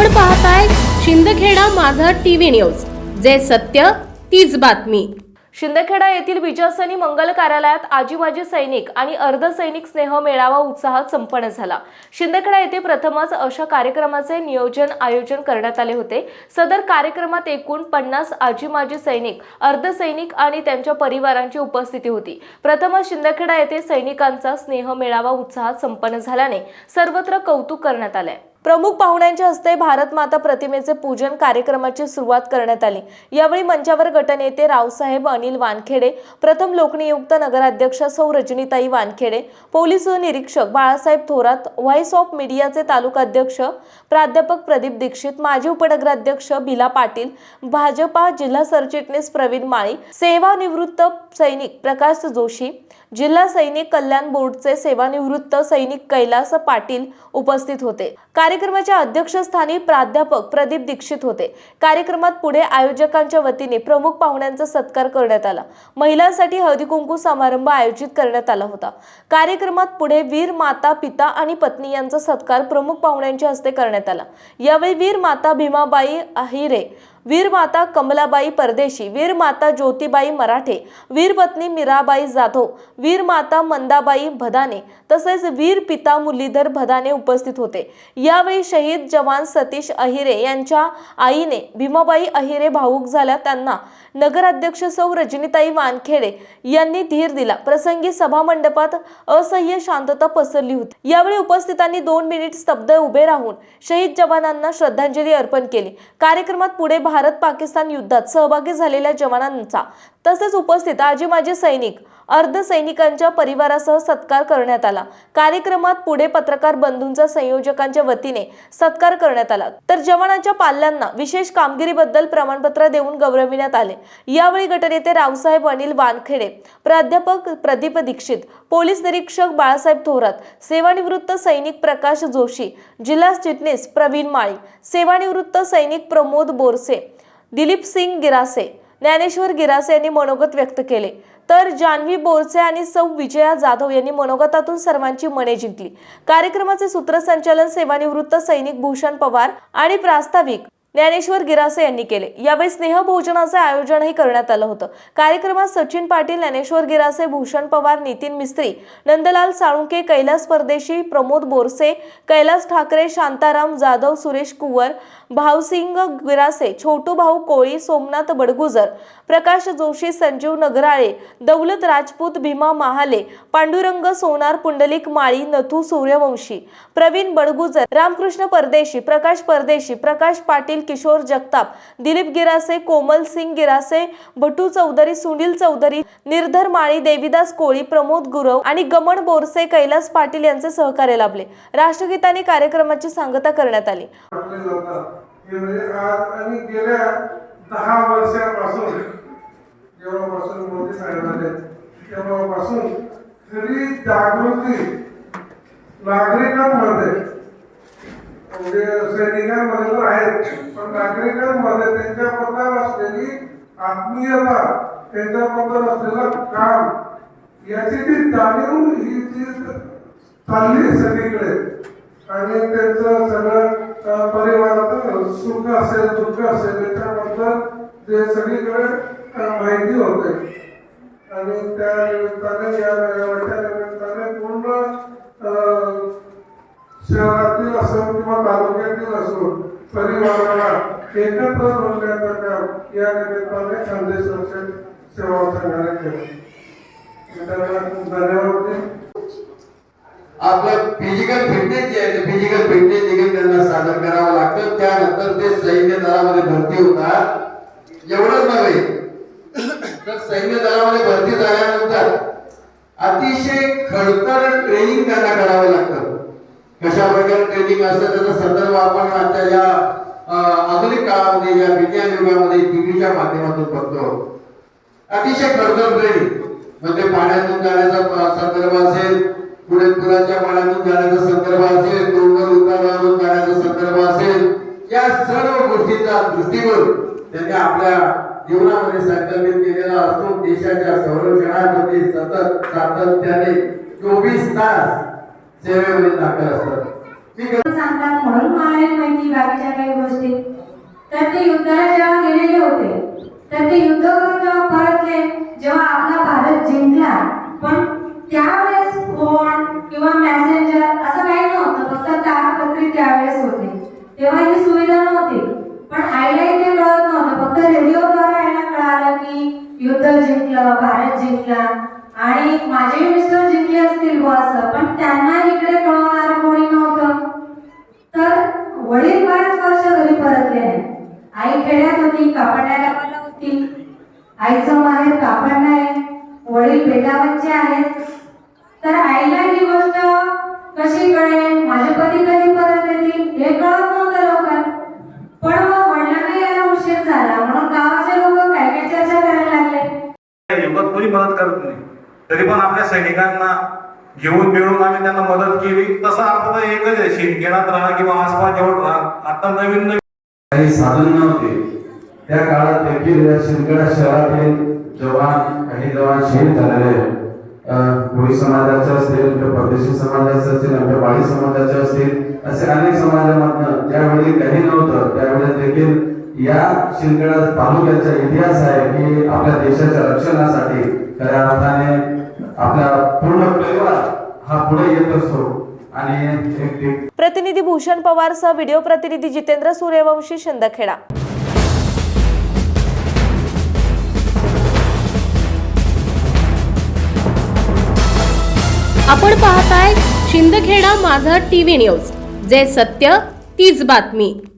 आपण पाहताय शिंदखेडा माझा टीव्ही न्यूज. जे सत्य तीच बातमी. शिंदखेडा येथील विजयसनी मंगल कार्यालयात आजी माजी सैनिक आणि अर्धसैनिक स्नेह मेळावा उत्साहात संपन्न झाला. शिंदखेडा येथे प्रथमच अशा कार्यक्रमाचे नियोजन आयोजन करण्यात आले होते. सदर कार्यक्रमात एकूण पन्नास आजी माजी सैनिक अर्धसैनिक आणि त्यांच्या परिवारांची उपस्थिती होती. प्रथमच शिंदखेडा येथे सैनिकांचा स्नेह मेळावा उत्साहात संपन्न झाल्याने सर्वत्र कौतुक करण्यात आले प्रमुख पाहुण्यांच्या हस्ते भारत माता प्रतिमेचे पूजन कार्यक्रमाची सुरुवात करण्यात आली. यावेळी मंचावर गटनेते रावसाहेब अनिल वानखेडे प्रथम लोकनियुक्त नगराध्यक्ष सौ रजनीताई वानखेडे पोलीस निरीक्षक बाळासाहेब थोरात व्हॉइस ऑफ मीडियाचे तालुकाध्यक्ष प्राध्यापक प्रदीप दीक्षित माजी उपनगराध्यक्ष भिला पाटील भाजपा जिल्हा सरचिटणीस प्रवीण माळी सेवानिवृत्त सैनिक प्रकाश जोशी जिल्हा सैनिक कल्याण बोर्डचे सेवानिवृत्त सैनिक कैलास पाटील उपस्थित होते. कार्यक्रमाच्या अध्यक्षस्थानी प्राध्यापक प्रदीप दीक्षित होते. कार्यक्रमात पुढे आयोजकांच्या वतीने प्रमुख पाहुण्यांचा सत्कार करण्यात आला. महिलांसाठी हळदी कुंकू समारंभ आयोजित करण्यात आला होता. कार्यक्रमात पुढे वीर माता पिता आणि पत्नी यांचा सत्कार प्रमुख पाहुण्यांच्या हस्ते करण्यात आला. यावेळी वीर माता भीमाबाई अहिरे वीरमाता कमलाबाई परदेशी वीरमाता ज्योतिबाई मराठे वीरपत्नी मीराबाई जाधव वीरमाता मंदाबाई भदाने तसेच वीर पिता मुरलीधर भदाने उपस्थित होते. यावेळी शहीद जवान सतीश अहिरे यांच्या आईने भीमाबाई अहिरे भाऊक झाल्या. त्यांना नगराध्यक्ष सौ रजनीताई वानखेडे यांनी धीर दिला. प्रसंगी सभा मंडपात असह्य शांतता पसरली होती. यावेळी उपस्थितांनी दोन मिनिट स्तब्ध उभे राहून शहीद जवानांना श्रद्धांजली अर्पण केली. कार्यक्रमात पुढे भारत पाकिस्तान युद्धात सहभागी झालेल्या जवानांचा तसेच उपस्थित आजी माजी सैनिक अर्धसैनिकांच्या परिवारासह सत्कार करण्यात आला. कार्यक्रमात पुढे पत्रकार बंधूंचा संयोजकांच्या वतीने सत्कार करण्यात आला. तर जवानांच्या पाल्यांना विशेष कामगिरीबद्दल प्रमाणपत्र देऊन गौरविण्यात आले. यावेळी गटनेते रावसाहेब अनिल वानखेडे प्राध्यापक प्रदीप दीक्षित पोलीस निरीक्षक बाळासाहेब थोरात सेवानिवृत्त सैनिक प्रकाश जोशी जिल्हा चिटणीस प्रवीण माळी सेवानिवृत्त सैनिक प्रमोद बोरसे दिलीप सिंग गिरासे ज्ञानेश्वर गिरासे यांनी मनोगत व्यक्त केले. तर जान्हवी बोरसे आणि सौ विजया जाधव यांनी मनोगतातून सर्वांची मने जिंकली. कार्यक्रमाचे सूत्रसंचालन सेवानिवृत्त सैनिक भूषण पवार आणि प्रास्ताविक ज्ञानेश्वर गिरासे यांनी केले. यावेळी स्नेहभोजनाचे आयोजनही करण्यात आलं होतं. कार्यक्रमात सचिन पाटील ज्ञानेश्वर गिरासे भूषण पवार नितीन मिस्त्री नंदलाल साळुंके कैलास परदेशी प्रमोद बोरसे कैलास ठाकरे शांताराम जाधव सुरेश कुवर भावसिंग गिरासे छोटू भाऊ कोळी सोमनाथ बडगुजर प्रकाश जोशी संजीव नगराळे दौलत राजपूत भीमा महाले पांडुरंग सोनार पुंडलिक माळी नथू सूर्यवंशी प्रवीण बडगुजर रामकृष्ण परदेशी प्रकाश परदेशी प्रकाश पाटील किशोर जगताप दिलीप गिरासे कोमल सिंग गिरासे भटू चौधरी सुनील चौधरी निर्धर माळी देविदास कोळी प्रमोद गुरव आणि गमन बोरसे कैलास पाटील यांचे सहकार्य लाभले. राष्ट्रगीताने कार्यक्रमाची सांगता करण्यात आली. गेल्या दहा वर्षापासून जेव्हापासून साहेब तेव्हापासून खरी जागृती नागरिकांमध्ये म्हणजे सैनिकांमध्ये तर आहेत पण नागरिकांमध्ये त्यांच्याबद्दल असलेली आत्मीयता त्यांच्याबद्दल असलेलं काम याची जी जाणीव ही जी चालली सगळीकडे आणि त्यांचं सगळं परिवाराचं सुख असेल दुःख असेल त्याच्याबद्दल जे सगळीकडे माहिती होते. आणि त्या निमित्ताने या मेळाव्याच्या निमित्ताने पूर्ण शहरातील असो किंवा तालुक्यातील असो परिवाराला एकत्र जोडण्याचं काम या निमित्ताने खानदेश रक्षण सेवा संघाने केलं धन्यवाद आपलं फिजिकल फिटनेस जे आहे ते फिजिकल फिटनेस देखील त्यांना सादर करावं लागतं. त्यानंतर ते सैन्य दलामध्ये भरती होतात. एवढंच नव्हे तर सैन्य दलामध्ये भरती झाल्यानंतर अतिशय खडतर ट्रेनिंग त्यांना करावं लागतं. कशा प्रकारे ट्रेनिंग असतं त्याचा संदर्भ आपण आता या आधुनिक काळामध्ये या विज्ञान युगामध्ये टीव्हीच्या माध्यमातून बघतो. अतिशय खडतर ट्रेनिंग म्हणजे पाण्यातून जाण्याचा संदर्भ असेल पुढे पुराच्या पाण्यातून जाण्याचा संदर्भ असेल डोंगर उतारावरून जाण्याचा संदर्भ असेल या सर्व गोष्टींचा दृष्टिकोन त्यांनी आपल्या जीवनामध्ये संकल्पित केलेला असतो. देशाच्या संरक्षणामध्ये सतत सातत्याने चोवीस तास सेवेमध्ये दाखल असतात. सांगतात म्हणून मला माहिती बाकीच्या काही गोष्टी. तर ते युद्धाला जेव्हा गेलेले होते तर ते युद्ध करून जेव्हा परतले जेव्हा आपला भारत जिंकला पण त्यावेळेस फोन किंवा मेसेंजर असं काही नव्हतं फक्त तारपत्री त्यावेळेस होते. तेव्हा ही सुविधा नव्हती. पण आईला ते कळत नव्हतं फक्त रेडिओ कळालं युद्ध जिंकलं भारत जिंकला. आणि माझे मिस्टर जिंकले असतील बुवा असं पण त्यांना इकडे कळवणार कोणी नव्हतं. तर वडील बरेच वर्ष घरी परतले. नाही आई खेड्यात होती कापडण्याला गावाला होती. आईचं माहेर कापड नाही वडील बेटावरचे आहेत. तर आईला ही गोष्ट तरी पण आपल्या सैनिकांना घेऊन मिळून आम्ही त्यांना मदत केली. तसा अर्थ एकच आहे शिंदखेडात राहा किंवा आसपास जवळ राहा. आता नवीन नवीन काही साधन नव्हते. त्या काळात देखील या शिंदखेडा शहरातील जवान काही जवान शहीद झालेले. कोळी समाजाचे असतील किंवा परदेशी समाजाचे असतील आपल्या वाडी समाजाचे असतील असे अनेक समाजामधनं ज्यावेळी काही नव्हतं त्यावेळेस देखील या शिंदखेडा तालुक्याचा इतिहास आहे की आपल्या देशाच्या रक्षणासाठी खऱ्या अर्थाने आपला पूर्ण परिवार हा पुढे येत असतो. आणि एक एक प्रतिनिधी भूषण पवारसह व्हिडिओ प्रतिनिधी जितेंद्र सूर्यवंशी शिंदखेडा. आपण पाहताय शिंदखेडा माझा टीव्ही न्यूज. जे सत्य तीच बातमी.